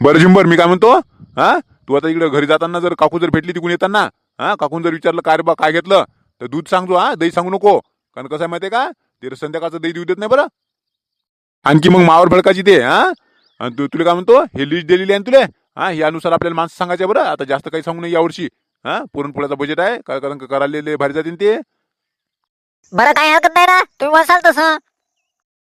बरं झुंबर मी काय म्हणतो हा? तू आता इकडे घरी जाताना जर काकू जर भेटली तिकून येताना हा? काकून जर विचारलं काय बा काय घेतलं? तर दूध सांगतो हा? दही सांगू नको. कारण कसं आहे माहितीये का? ते संध्याकाळचं दही देऊ देत नाही बरं. आणखी मग मावर भडकाची ते हा? आणि तू तुला काय म्हणतो? हे लिस्ट दिलेली आहे तुले? हा? यानुसार आपल्याला माणसं सांगायचे बरं. आता जास्त काही सांगू नये यावर्षी. हा? पुरणपोळ्याचा बजेट आहे. काय कारण करायला भारी जातील ते? बरं काही हरकत नाही ना. तुम्ही म्हणसाल तसं.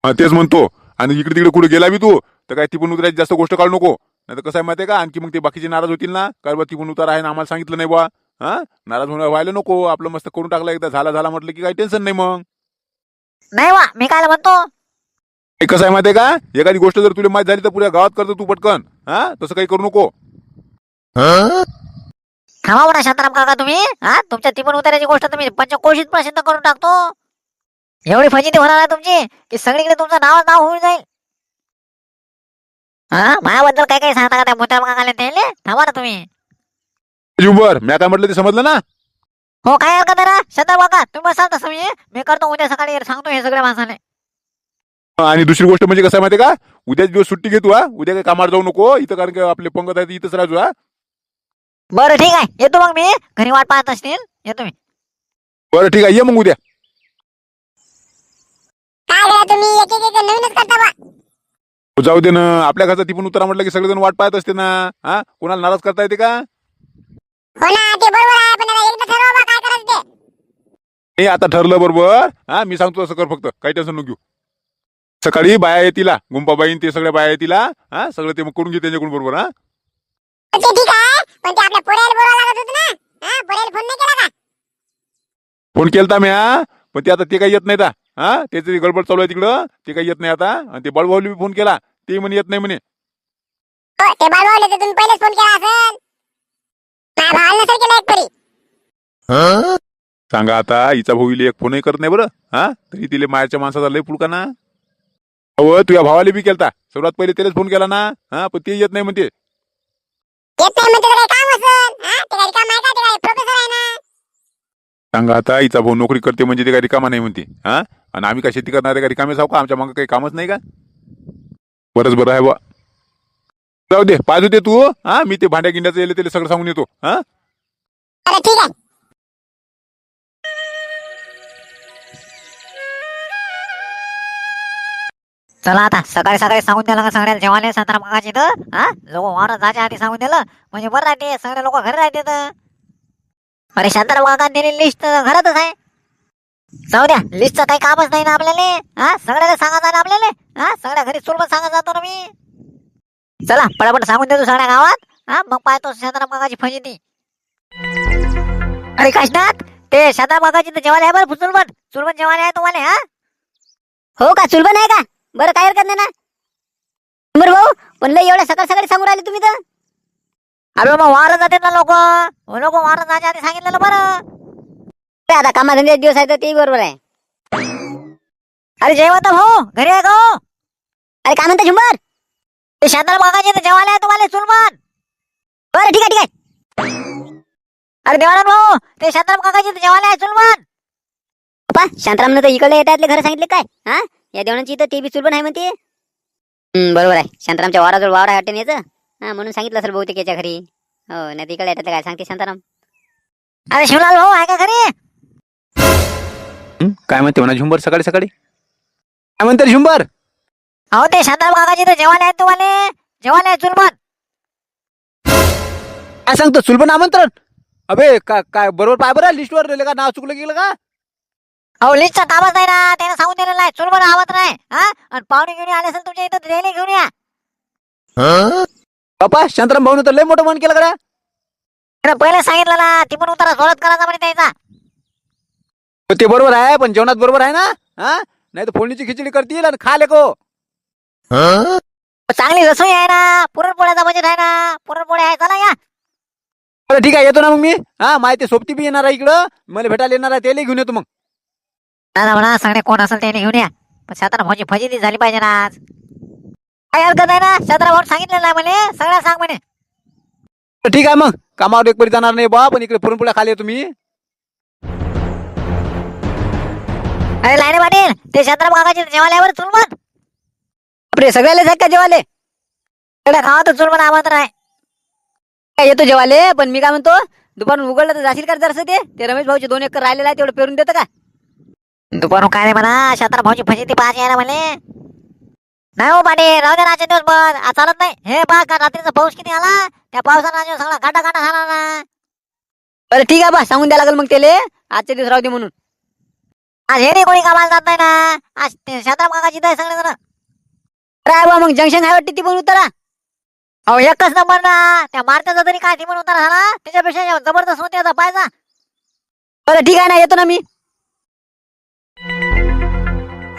हा तेच म्हणतो. आणि इकडे तिकडे कुठे गेला बी तू तर काय ती पण उतरायची जास्त गोष्ट काढू नको. नाही तर कसं आहे माहितीये का? आणखी मग ते बाकीचे नाराज होतील ना? बा ती पण उतार आहे ना आम्हाला सांगितलं नाही बा हा? नाराज होणं व्हायला नको. आपलं मस्त करून टाकलं एकदा. झाला झाला म्हटलं की काही टेन्शन नाही मग. नाही वा मी काय म्हणतो? हे कसं आहे माहितीये का? एखादी गोष्ट जर तुला माहीत झाली तर पुऱ्या गावात करतो तू पटकन. हा? तसं काही करू नको. थांबा म्हणा शांताराम काका तुम्ही. हा? तुमच्या तिपण उताराची गोष्ट तुम्ही पंचकोशीत प्रसिद्ध करून टाकतो. एवढी फजिती होणार आहे तुमची की सगळीकडे तुमचं नाव नाव होऊन जाईल. हा? माझ्याबद्दल काय काय सांगता का त्या मोठ्या काकाले त्याले? थांबा ना तुम्ही. जुंबर मी काय म्हटलं ते समजलं ना? हो काय हरकत आहे शांताराम काका तुम्ही बसाल तसं मी. मी करतो उद्या सकाळी सांगतो हे सगळ्या माणसाने आणि दुसरी गोष्ट म्हणजे कसं आहे माहितीये का? उद्याच दिवस सुट्टी घेतो हा? उद्या काही कामावर जाऊ नको. इथं कारण की आपले पंगत आहे इथंच राहतो हा? बरं ठीक आहे. येतो मग मी. घरी वाट पाहत असतील. येतो मी बरं ठीक आहे. ये मग उद्या. काय करा तुम्ही? एक एक एक नवीनच करता बा. जाऊ दे ना. आपल्या घरचा ती पण उतारा म्हटलं की सगळेजण वाट पाहत असते ना. हा? कोणाला नाराज करता येते का? हो ना ते बरोबर आहे पण आता एकदा ठरवा बा काय करायचं ते. हे आता ठरलं बरोबर. हा मी सांगतो असं कर फक्त. काही टेन्शन नको घेऊ. सकाळी बाया येतील हा, गुंपाबाईन ते सगळ्या बाया येतील. हा हा, सगळं ते मग करून घे त्यांच्याकडून बरोबर हा? ते ठीक आहे पण ते आपल्या पोराला बोलावं लागत होतं ना. हा पोराला फोन नाही केला का? फोन केलता मी हा पण ते आता ते काही येत नाहीत हा. हा त्याचं गडबड चालू आहे तिकडं. ते काही येत नाही आता. आणि ते बळभाऊली बी फोन केला. ते म्हणे येत नाही म्हणे. हो ते बाळवाले तर तुम्ही पहिलेच फोन केला असेल. माझ्या भावाला नसेल केला एक परी सांगा आता हिचा भाऊले एक फोनही करत नाही बरं. हा? तरी तिले मायाच्या माणसाचा लय पुडका ना. अहो तुझ्या भावाले बी केलता. सर्वात पहिले त्यालाच फोन केला ना. हा पण ते येत नाही म्हणते. येत नाही म्हणजे काही काम असेल. हा ते काही काम आहे का? ते काही प्रोफेसर आहे ना. सांगा आता हिचा भाऊ नोकरी करते म्हणजे ते काही रिकामा नाही म्हणते. हा? आणि आम्ही काय शेती करणारे का रिकामे साव का आमच्या मागं काही कामच नाही का? बरंच बरं आहे बा जाऊ दे पाहिजे ते तू हा? मी ते भांड्या गिंड्याचं येले त्याला सगळं सांगून येतो हा? अरे ठीक आहे. चला आता सकाळी सकाळी सांगून दिलं का सगळ्याला जेवायला शांताराम काकाची तर हा? लोक वावरात जायच्या आधी सांगून दिलं म्हणजे बरं राहते सगळे लोक घरी राहते तर. अरे शांताराम काका दिलेली लिस्ट घरातच आहे. जाऊ द्या लिस्टचं काही कामच नाही ना आपल्याला? हा? सगळ्याला सांगायचं ना आपल्याला? हा? सगळ्या घरी सोबत सांगत जातो ना मी. चला पटापट सांगून देतो सगळ्या गावात. हा? मग पाहतो शांताराम काकाची फजिती. अरे काशनाथ ते शांताराम काकाची तर जेवायला आहे बरं चुलबन. चुलबन जेवायला आहे तुम्हाला हा? हो का? चुलबन आहे का? बरं काय हरकत नाही ना? बरं भाऊ पण लय एवढ्या सकाळ सकाळी सांगून राहिले तुम्ही तर. अरे मग वारं जाते ना लोक. हो, लोक वारं जायच्या आधी सांगितलेलं बरं. ते आता कामाधंदे दिवस आहे तर ते बरोबर आहे. अरे जेवत भाऊ घरी आहे का हो? अरे काय म्हणता झुंबर? ते शांताराम काकाची तर जेवायला आहे तुम्हाला चुलबन. बरं ठीक आहे ठीक आहे. अरे देवानंद भाऊ ते शांताराम काकाचे तर जेवायला आहे चुलबन. पप्पा शांतारामनं तर इकडे येतातले घर सांगितले काय? हा? या देवणाची तर ते बी चुलबन आहे म्हणते. हम्म, बरोबर आहे. शांतारामच्या वावराजवळ वावर आहे वाटेन याचं. हा म्हणून सांगितलं असेल बहुतेक याच्या घरी. हो नाही तर इकडे येतात काय सांगते शांताराम. अरे शिवलाल भाऊ आहे का घरी? हं? काय म्हणते म्हणा झुंबर सकाळी सकाळी? काय म्हणते रे झुंबर? अहो ते शांताराम काकाची तर जेवायला आहे तुम्हाला. जेवायला आहे चुलबन काय सांगतो सुलभन आमंत्रण? अबे का काय बरोबर पाय बरं लिस्टवर लिहिलं का नाव चुकलं गेलं का? अहो लिस्टचं कामच नाही ना त्याने सांगून दिलेलं आहे चुलबन आवत नाही हा? आणि पाहुणे घेऊन आले असेल तुमच्या इथं रेले घेऊन या. बापा शांताराम भाऊन तर लय मोठं मन केलं करा अरे पहिले सांगितलं ना ती पण उतारा सोडत करायचा म्हणे त्याचा. ते बरोबर आहे पण जेवणात बरोबर आहे ना? हा? नाही तर फोडणीची खिचडी करतील आणि खा लेको. चांगली रसोई आहे ना पुरणपोळ्याचा बजेट आहे ना पुरणपोळ्या आहे चला या. बरं ठीक आहे येतो ना मग मी. हा माहिती सोबती बी येणार आहे इकडं. मला भेटायला येणार आहे त्याला घेऊन येतो मग. दादा म्हणा सगळे कोण असेल त्याने घेऊन या. पण शात्रा भाऊची फजिती झाली पाहिजे ना आज. काय हरकत आहे ना शात्रा भाऊ सांगितलेलं आहे म्हणे सगळ्या सांग म्हणे. ठीक आहे मग. कामावर एक परी जाणार नाही बा पण इकडे पुरणपोळ्या खाली येतो अरे लाईने पाटील ते शात्रा काकाचे जेवाल्यावर वर चुल मग आपले जाय का जेवाले सगळ्या गावात चुलबन आमंत्रण आहे काय येतो जेवाले पण मी काय म्हणतो दुपारून उघडलं तर जाशील का जरसं ते? ते रमेश भाऊचे दोन एकर राहिलेलं आहे तेवढं पेरून देतं का? दुपारून काय नाही म्हणा शांताराम भाऊची फजिती पाहायची आहे ना म्हणे. नाही हो पाणी राहू दे राजा दिवस पण आज चालत नाही. हे पहा का रात्रीचा पाऊस किती आला? त्या पावसानं आज सगळा गाटा गाटा झाला ना. बरं ठीक आहे बा सांगून द्या लागेल मग त्याले. आजच्या दिवस राहू दे म्हणून. आज हे रे कोणी कामाला जात नाही ना. आज शांताराम काकाची आहे सगळे जण काय बा मग जंक्शन वाटते ती पण उतरा. अहो एकच नंबर ना. त्या मारत्याचा तरी काय टिमून उतार झाला त्याच्यापेक्षा जबरदस्त होते आता पाहिजा बरं ठीक आहे ना येतो ना मी.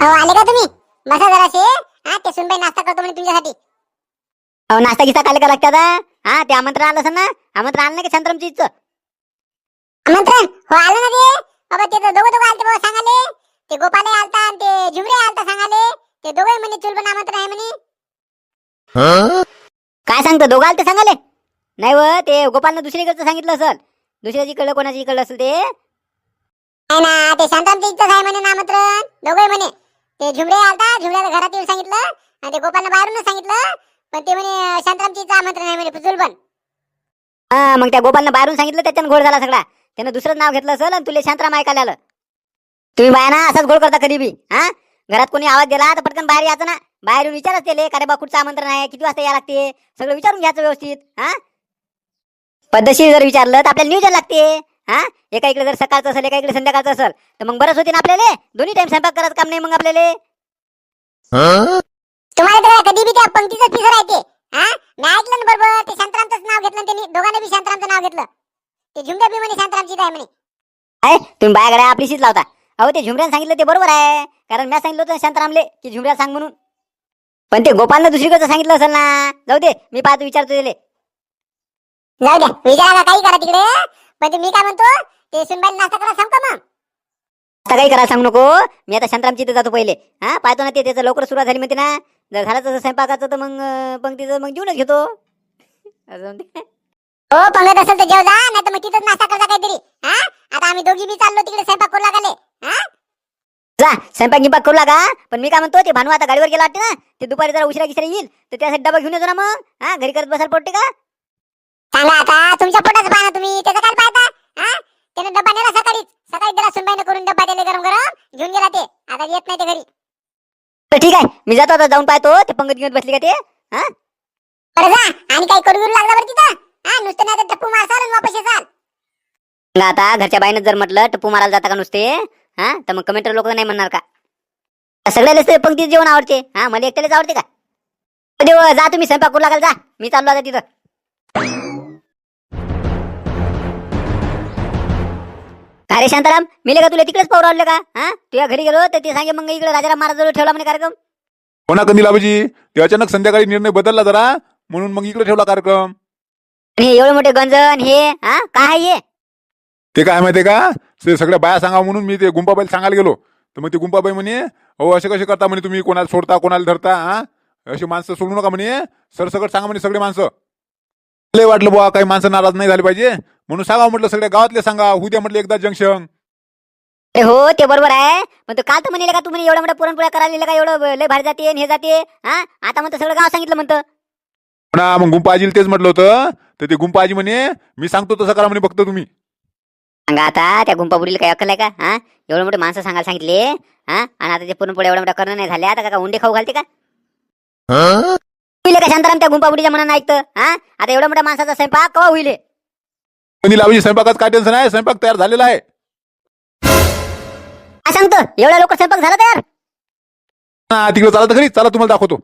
हो आले का तुम्ही? बसा जराशे. हा ते सुनबाई नाश्ता करतो म्हणे तुमच्यासाठी. अहो नाश्ता गिस्ता काय का लागतात हा. ते आमंत्रण आलं असेल ना आमंत्रण आलं नाही का शांतरामची इच्छा आमंत्रण? हो आलं ना ते. बाबा ते दोघं दोघं आलते बाबा सांगाले ते गोपाले आलता आणि ते झुमरे आलता सांगाले ते दोघंही म्हणे चुलबन आमंत्रण आहे म्हणे. काय सांगतो दोघाल ते सांगाले नाही व ते गोपालनं दुसरीकडचं सांगितलं असेल. दुसऱ्याची कळलं कोणाची कळलं असेल ते? आहे ना ते शांतांच्या इच्छाच आहे म्हणे ना आमंत्रण. दोघंही म्हणे. ते झुमरे आलता झुमऱ्याला घरात येऊन सांगितलं आणि ते गोपालनं बाहेरूनच सांगितलं. पण ते म्हणे शांतारामची आमंत्रण आहे म्हणे हा मग त्या गोपालनं बाहेरून सांगितलं त्याच्यानं घोळ झाला सगळा. त्यानं दुसरं नाव घेतलं असेल आणि तुला शांतराम ऐकायला आलं. तुम्ही बाया ना असाच गोळ करता कधी बी हा? घरात कोणी आवाज दिला तर पटकन बाहेर यायचं ना. बाहेर येऊन विचारच केले का रे बा कुठचं आमंत्रण आहे? किती वाजता या लागते? सगळं विचारून घ्यायचं व्यवस्थित हा? पद्धतशीर जर विचारलं तर आपल्याला नियोजन लागते हा? एका इकडे जर सकाळचं असेल एका इकडे संध्याकाळचं असेल तर मग बरंच होते ना आपल्याला? दोन्ही टाइम स्वयंपाक करायचं काम नाही मग आपल्याला? तुम्हाला तर कधी बी त्या पंक्तीच पिसर आहे ते हा? मी ऐकलं ना बरोबर? ते नाव घेतलं त्यांनी दोघांनी बी शांतारामचं नाव घेतलं. ते झुमऱ्या बी म्हणे शांतारामची आहे म्हणे. आहे तुम्ही बायाकडे आपलीशीच लावता. अहो ते झुमऱ्यानं सांगितलं ते बरोबर आहे. कारण मी सांगितलं होतं शांतरामले की झुमऱ्या सांग म्हणून. पण ते गोपालनं दुसरीकडचं सांगितलं असेल ना जाऊ दे मी पाहतो विचारतो त्याले. जाऊ द्या विचारायला काही करा तिकडे. पण ते मी काय म्हणतो ते सुनबाई नाश्ता करा सांगतो मग आता काही करायला सांगू नको. मी आता शांतरामची इथे जातो पहिले. हा पाहतो ना ते त्याचं लवकर सुरुवात झाली म्हणते ना. जर झालं तसं स्वयंपाकाचं तर मग अं, पंक्तीचं मग जेवणच घेतो. असं म्हणते. हो पंगत असेल तर जेव जा नाही तर मग तिथंच नाश्ता करता काहीतरी. हा? आता आम्ही दोघी बी चाललो तिकडे स्वयंपाक करू लागले. हा? जा स्वयंपाक गिंपाक करू लागा. पण मी काय म्हणतो ते भानू आता गाडीवर गेला वाटते ना ते दुपारी जरा उशिरा गिशिरा येईल तर त्यासाठी डबा घेऊन येतो ना मग. हा घरी करत बसायला पडते का? सांगा आता तुमच्या पोटाचं पाहा तुम्ही त्याचं काय पाहता हा? त्याने डब्बा नेला सकाळीच. सकाळी त्याला सुनबाईने करून डब्बा दिले गरम गरम घेऊन गेला ते. आता येत नाही ते घरी. तर ठीक आहे मी जातो आता जाऊन पाहतो ते पंगत घेऊन बसली का ते? हा? बरं जा आणि काही करू लागला बरं तिथं? हा नुसतं नाही तर टप्पू मारसाल आणि वापस येसाल मग आता घरच्या बाईनं जर म्हटलं टप्पू मारायला जाता का नुसते? हा तर मग कमेंटर लोक नाही म्हणणार का? सगळ्यालाच ते पंक्तीत जेवण आवडते. हा मला एकट्यालाच आवडते का? देव जा तुम्ही स्वयंपाक करू लागाल जा. मी चाललो आता तिथं. अरे शांताराम मिले का तुला तिकडेच पाहू राहिले का? हा तुझ्या घरी गेलो तर ते सांगे मग इकडे राजाराम महाराजवळ ठेवला म्हणे कार्यक्रम. हो ना कंदील आबाजी ते अचानक संध्याकाळी निर्णय बदलला जरा म्हणून मग इकडे ठेवला कार्यक्रम. आणि हे एवढे मोठे गंजन हे हा? काय आहे हे? ते काय माहितीये का? ते सगळ्या बाया सांगा म्हणून मी ते गुंपाबाईला सांगायला गेलो. तर मग ते गुंपाबाई म्हणे हो असे कसे करता? म्हणे तुम्ही कोणाला सोडता कोणाला धरता हा? अशी माणसं सोडू नका म्हणे. सरसकट सांगा म्हणे सगळे माणसं. लय वाटलं बुवा काही माणसं नाराज नाही झाले पाहिजे. म्हणून सांगा म्हटलं सगळ्या गावातले सांगा उद्या म्हटलं एकदा जंक्शन. अरे हो ते बरोबर आहे. पण तू काल तर म्हणले का तू म्हणे एवढ्या मोठ्या पुरणपोळ्या करायला का? एवढं लय भारी जाते आणि हे जाते हा? आता म्हणतो सगळं गाव सांगितलं म्हणतं. ना मग गुंपा आजीला तेच म्हटलं होतं. तर ते गुंपा आजी म्हणे मी सांगतो तसं करा म्हणे फक्त तुम्ही. सांगा आता त्या गुंपाबुडीला काही अक्कल आहे का? हा? एवढे मोठे माणसं सांगायला सांगितले हा? आणि आता ते पुरणपोळ्या एवढ्या मोठ्या करणं नाही झाले. आता का उंडे खाऊ घालते का? होईल का शांताराम त्या गुंपाबुडीच्या मनानं ऐकतं? हा? आता एवढ्या मोठ्या माणसाचा स्वयंपाक कवा होईल आबाजी स्वयंपाकात काय टेन्शन आहे? स्वयंपाक तयार झालेला आहे. काय सांगतो? एवढ्या लोक स्वयंपाक झाला तयार? हा तिकडे चालत घरी चला तुम्हाला दाखवतो.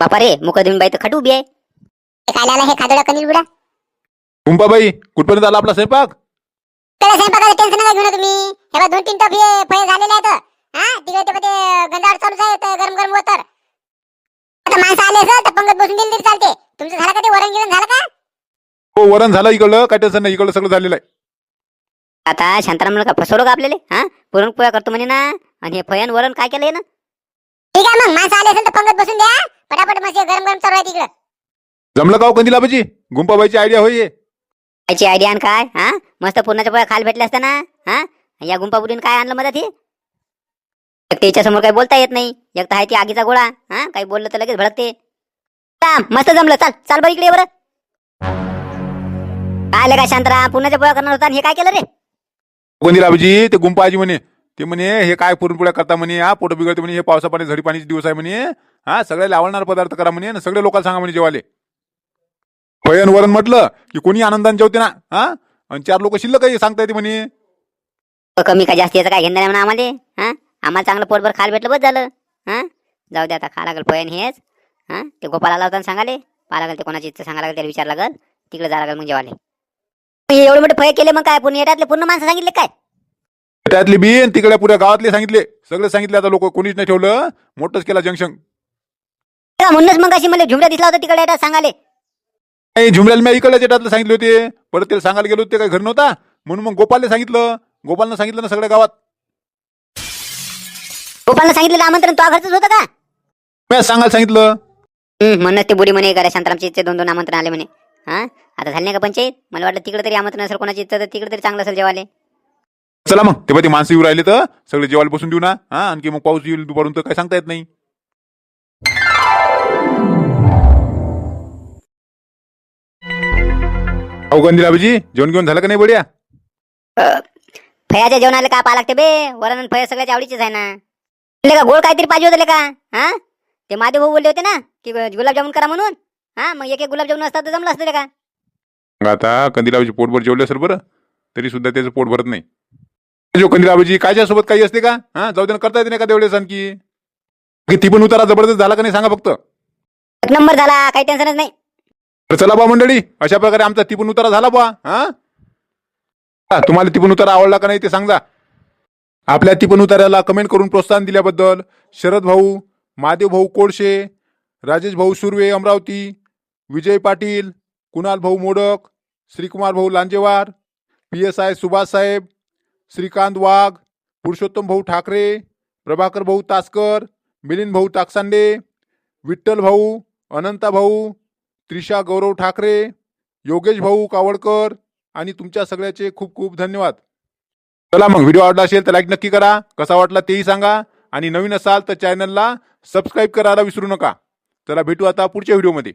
बापा रे मुख देऊन बाई तर खट उभी आहे. हे काय आला हे खादोडा कनील बुडा. गुंपाबाई कुठपर्यंत आला आपला स्वयंपाक? त्याला स्वयंपाकाचं टेन्शन नका घेऊ ना तुम्ही. हे बघा दोन तीन टप हे फळे झालेले आहेत. हा तिकडे ते गंधाड चालूच आहे तर गरम गरम होतर आता माणसं आले असं तर पंगत बसून दिली तरी चालते. तुमचं झालं का ते वरण गिरण झालं का? हो वरण झालं इकडलं काय टेन्शन नाही इकडलं सगळं झालेलं आहे. आता शांताराम का फसवलं का आपल्याला? हा? पुरणपोळ्या करतो म्हणे ना. आणि हे फयन वरण काय केलंय ना? ठीक आहे मग माणसं आले असेल तर पंगत बसून द्या. पटापट मस्त गरम गरम चालू आहे तिकडं. जमलं का हो कंदील आबाजी? गुंपाबाईची आयडिया होई हे. याची आयडिया आणि काय हा? मस्त पुरणाच्या पोळ्या खाल भेटल्या असत्या ना हा? या गुंपाबुडीने काय आणलं मदत हे? एक त्याच्यासमोर काही बोलता येत नाही एक तर आहे ती आगीचा गोळा हा? काही बोललं तर लगेच भडकते. राम, मस्त जमलं चाल चाल बरं इकडे ये बरं. काय आलं काय शांतराम? पुण्याच्या पोळ्या करणार होता आणि हे काय केलं रे? गोंदिलाबाजी ते गुंपाजी म्हणे ते म्हणे हे काय पुरणपोळ्या करता म्हणे? हा पोट बिघडते म्हणे हे पावसा पाणी झडी पाणीचे दिवस आहे म्हणे. हा सगळ्याला लावणार पदार्थ करा म्हणे आणि सगळे लोकांना सांगा म्हणे जेवाले पयन वरण म्हटलं की कोणी आनंदाने जेवते ना हा? आणि चार लोक शिल्लक काही सांगता येते म्हणे. कमी का जास्त याचं काय घेणं नाही म्हणा आम्हाला? हा? आम्हाला चांगलं पोटभर खायला भेटलं बस झालं. हा? जाऊ दे आता खा लागल पयन हेच. हा? ते गोपाला लावताना सांगाले. पाहा लागल ते कोणाची इच्छा सांगा लागेल त्याला विचार लागल. तिकडे जा लागल मग जेवाले एवढे मोठे फय केले मग काय? पूर्ण येटातले पूर्ण माणसं सांगितले काय? त्यातले बी आणि तिकडे पुऱ्या गावातले सांगितले. सगळे सांगितले आता लोक कोणीच नाही ठेवलं. मोठंच केला जंक्शन. म्हणूनच मग अशी मला झुमऱ्या दिसला होता तिकडे सांगाले. नाही झुमऱ्याला मी इकडल्या जेटातले सांगितले होते. परत त्याला सांगायला गेलो होते काही घर नव्हता. म्हणून मग गोपालने सांगितलं. गोपालनं सांगितलं ना सगळ्या गावात. गोपालनं सांगितलेलं आमंत्रण तो घरच होतं का? मी सांगायला सांगितलं. हम्म, म्हणूनच ते बुडी म्हणे करा शांतारामची इच्छा दोन दोन आमंत्रण आले म्हणे. हा? आता झाले नाही का पंचायत? मला वाटलं तिकडे तरी आमंत्रण असेल कोणाची इच्छा तर तिकडे तरी चांगलं असेल जेवाले चला मग. तेव्हा ते माणसं येऊ राहिले तर सगळे जेवायला बसून देऊ ना. हा आणखी मग पाऊस येईल दुपारून तर काही सांगता येत नाही. अहो गंधीराबाजी जेवण घेऊन झालं का नाही बढिया? फयाच्या जेवणाला काय पाहा लागते बे? वरण आणि फया सगळ्याच्या आवडीचेच आहे ना. म्हणले का गोड काहीतरी पाहिजे होतं का? हा? ते महादेव भाऊ बोलले होते ना की गुलाबजामुन करा म्हणून. हा मग एक एक गुलाबजामुन असतात तर जमलं असतं का? आता कंदिलाबाजी पोटभर जेवले असेल बरं तरी सुद्धा त्याचं पोट भरत नाही. जो कंदिलाबाजी कायच्या सोबत काही असते का? हा जाऊ दे ना, करता येते नाही का तेवढेच आणखी. की ती पण उतारा जबरदस्त झाला का नाही सांगा फक्त. एक नंबर झाला काही टेन्शनच नाही. तर चला बा मंडळी अशा प्रकारे आमचा ती पण उतारा झाला बा हा? हा, तुम्हाला ती पण उतारा आवडला का नाही ते सांगा आपल्या ती पण उतार्याला कमेंट करून प्रोत्साहन दिल्याबद्दल शरद भाऊ महादेव भाऊ कोळशे राजेश भाऊ सुर्वे अमरावती विजय पाटील कुणाल भाऊ मोडक श्रीकुमार भाऊ Lanjewar P S I Subhash साहेब श्रीकांत वाघ पुरुषोत्तम भाऊ ठाकरे प्रभाकर भाऊ तासकर मिलिंद भाऊ ताकसांडे विठ्ठल भाऊ अनंता भाऊ त्रिशा गौरव ठाकरे योगेश भाऊ कावडकर आणि तुमच्या सगळ्याचे खूप खूप धन्यवाद. चला मग व्हिडिओ आवडला असेल तर लाईक नक्की करा. कसा वाटला तेही सांगा. आणि नवीन असाल तर चॅनलला सबस्क्राईब करायला विसरू नका. चला भेटू आता पुढच्या व्हिडिओमध्ये